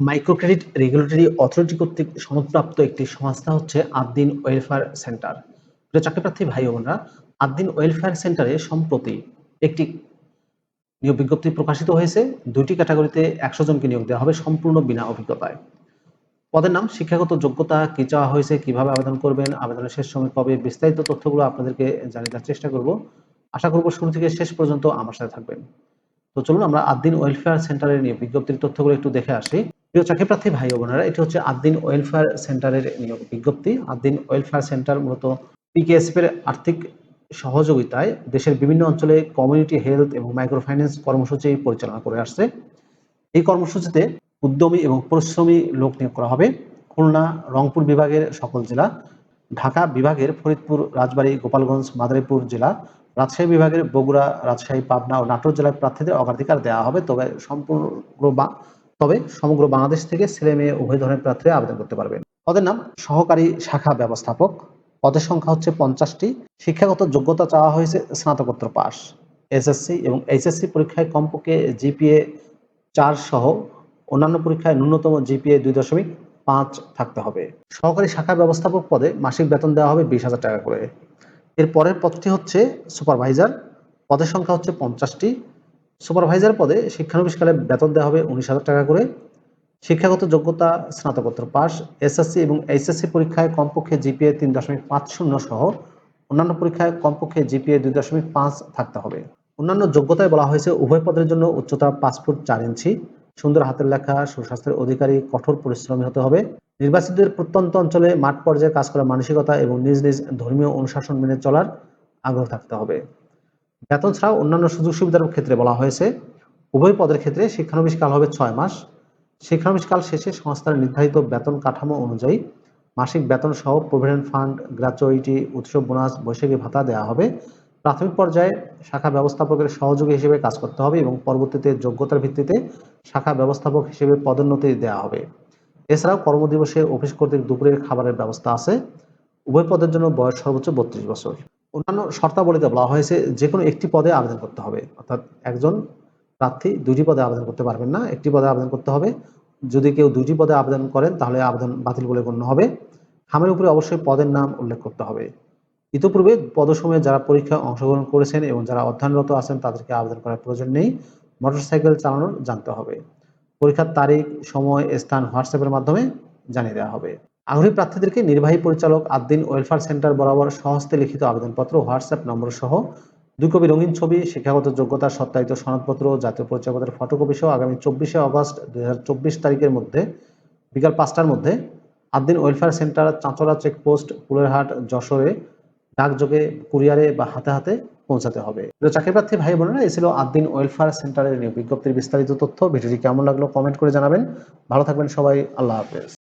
Micro credit regulatory authority কর্তৃক সনদপ্রাপ্ত একটি সংস্থা হচ্ছে আদ্দিন ওয়েলফেয়ার সেন্টার। প্রিয় চাকরিপ্রার্থী ভাই বোনরা, আদ্দিন ওয়েলফেয়ার সেন্টারে সম্প্রতি একটি নিয়োগ বিজ্ঞপ্তি প্রকাশিত হয়েছে। দুইটি ক্যাটাগরিতে একশো জনকে নিয়োগ দেওয়া হবে সম্পূর্ণ বিনা অভিজ্ঞতায়। পদের নাম, শিক্ষাগত যোগ্যতা, কি চাওয়া হয়েছে, কীভাবে আবেদন করবেন, আবেদনের শেষ সময় কবে, বিস্তারিত তথ্যগুলো আপনাদেরকে জানিয়ে দেওয়ার চেষ্টা করব। আশা করব শুরু থেকে শেষ পর্যন্ত আমার সাথে থাকবেন। তো চলুন আমরা আদ্দিন ওয়েলফেয়ার সেন্টারের নিয়োগ বিজ্ঞপ্তির তথ্যগুলো একটু দেখে আসি। প্রিয় চাকরিপ্রার্থী ভাই বোনেরা, এটি হচ্ছে আদ্দিন ওয়েলফেয়ার সেন্টারের নিয়োগ বিজ্ঞপ্তি। আদ্দিন ওয়েলফেয়ার সেন্টার মূলত পিকেএসএফ এর আর্থিক সহযোগিতায় দেশের বিভিন্ন অঞ্চলে কমিউনিটি হেলথ এবং মাইক্রো ফাইন্যান্স কর্মসূচি পরিচালনা করে আসছে। এই কর্মসূচিতে উদ্যমী এবং পরিশ্রমী লোক নিয়োগ করা হবে। খুলনা, রংপুর বিভাগের সকল জেলা, ঢাকা বিভাগের ফরিদপুর, রাজবাড়ী, গোপালগঞ্জ, মাদারীপুর জেলা, রাজশাহী বিভাগের বগুড়া, রাজশাহী, পাবনা ও নাটোর জেলার প্রার্থীদের অগ্রাধিকার দেওয়া হবে। তবে সম্পূর্ণ বা- তবে সমগ্র বাংলাদেশ থেকে ছেলে মেয়ে উভয় ধরনের প্রার্থীরা আবেদন করতে পারবেন পদের নাম সহকারী শাখা ব্যবস্থাপক। পদের সংখ্যা হচ্ছে পঞ্চাশটি। শিক্ষাগত যোগ্যতা চাওয়া হয়েছে স্নাতকোত্তর পাস এসএসসি এবং এইচএসসি পরীক্ষায় কমপক্ষে জিপিএ চার সহ অন্যান্য পরীক্ষায় ন্যূনতম জিপিএ দুই দশমিক পাঁচ থাকতে হবে। সহকারী শাখা ব্যবস্থাপক পদে মাসিক বেতন দেওয়া হবে বিশ হাজার টাকা করে। এর পরের পদটি হচ্ছে সুপারভাইজার। পদের সংখ্যা হচ্ছে পঞ্চাশটি। সুপারভাইজার পদে শিক্ষানবিশকালে বেতন দেওয়া হবে উনিশ হাজার টাকা করে। শিক্ষাগত যোগ্যতা স্নাতকোত্তর পাস, এসএসসি এবং এইচএসসি পরীক্ষায় কমপক্ষে জিপিএ তিন দশমিক পাঁচ শূন্য সহ অন্যান্য পরীক্ষায় কমপক্ষে জিপিএ দুই দশমিক পাঁচ থাকতে হবে। অন্যান্য যোগ্যতায় বলা হয়েছে, উভয় পদের জন্য উচ্চতা পাঁচ ফুট চার ইঞ্চি। সুন্দর হাতের লেখা, সুস্বাস্থ্যের অধিকারী, কঠোর পরিশ্রমী হতে হবে। নির্বাচিতদের প্রত্যন্ত অঞ্চলে মাঠ পর্যায়ে কাজ করার মানসিকতা এবং নিজ নিজ ধর্মীয় অনুশাসন মেনে চলার আগ্রহ থাকতে হবে। বেতন ছাড়াও অন্যান্য সুযোগ সুবিধার ক্ষেত্রে বলা হয়েছে, উভয় পদের ক্ষেত্রে শিক্ষানবিশ কাল হবে ছয় মাস। শিক্ষানবিশ কাল শেষে সংস্থার নির্ধারিত বেতন কাঠামো অনুযায়ী মাসিক বেতন সহ প্রভিডেন্ট ফান্ড গ্র্যাচুইটি উৎসব বোনাস বৈশাখী ভাতা দেওয়া হবে। প্রাথমিক পর্যায়ে শাখা ব্যবস্থাপকের সহযোগী হিসেবে কাজ করতে হবে এবং পরবর্তীতে যোগ্যতার ভিত্তিতে শাখা ব্যবস্থাপক হিসেবে পদোন্নতি দেওয়া হবে। এছাড়াও কর্মদিবসে অফিস কর্তৃক দুপুরের খাবারের ব্যবস্থা আছে। উভয় পদের জন্য বয়স সর্বোচ্চ বত্রিশ বছর। অন্যান্য শর্তাবলীতে বলা হয়েছে যে কোনো একটি পদে আবেদন করতে হবে। অর্থাৎ একজন প্রার্থী দুটি পদে আবেদন করতে পারবেন না। একটি পদে আবেদন করতে হবে। যদি কেউ দুটি পদে আবেদন করেন, তাহলে আবেদন বাতিল বলে গণ্য হবে। খামের উপরে অবশ্যই পদের নাম উল্লেখ করতে হবে। ইতিপূর্বে পদসময়ে যারা পরীক্ষায় অংশগ্রহণ করেছেন এবং যারা অধ্যয়নরত আছেন, তাদেরকে আবেদন করার প্রয়োজন নেই। মোটরসাইকেল চালানোর জানতে হবে। পরীক্ষার তারিখ, সময়, স্থান হোয়াটসঅ্যাপের মাধ্যমে জানিয়ে দেওয়া হবে। আগ্রহী প্রার্থীদেরকে নির্বাহী পরিচালক আদ্দিন ওয়েলফেয়ার সেন্টার বরাবর সহস্তে লিখিত আবেদনপত্র, হোয়াটসঅ্যাপ নম্বর সহ দুই কপি রঙিন ছবি, শিক্ষাগত যোগ্যতা সত্যায়িত সনদপত্র, জাতীয় পরিচয়পত্রের ফটোকপি সহ আগামী চব্বিশে অগস্ট দুই তারিখের মধ্যে, বিকাল পাঁচটার মধ্যে Addin welfare centre Chanchla checkpost Pulerhat যশোরে ডাকযোগে, কুরিয়ারে বা হাতে হাতে পৌঁছাতে হবে। প্রিয় চাকরি প্রার্থী ভাই বোনেরা, এই ছিল আদ্দিন ওয়েলফেয়ার সেন্টারের বিজ্ঞপ্তির বিস্তারিত তথ্য। ভিডিওটি কেমন লাগল কমেন্ট করে জানাবেন। ভালো থাকবেন সবাই। আল্লাহ হাফেজ।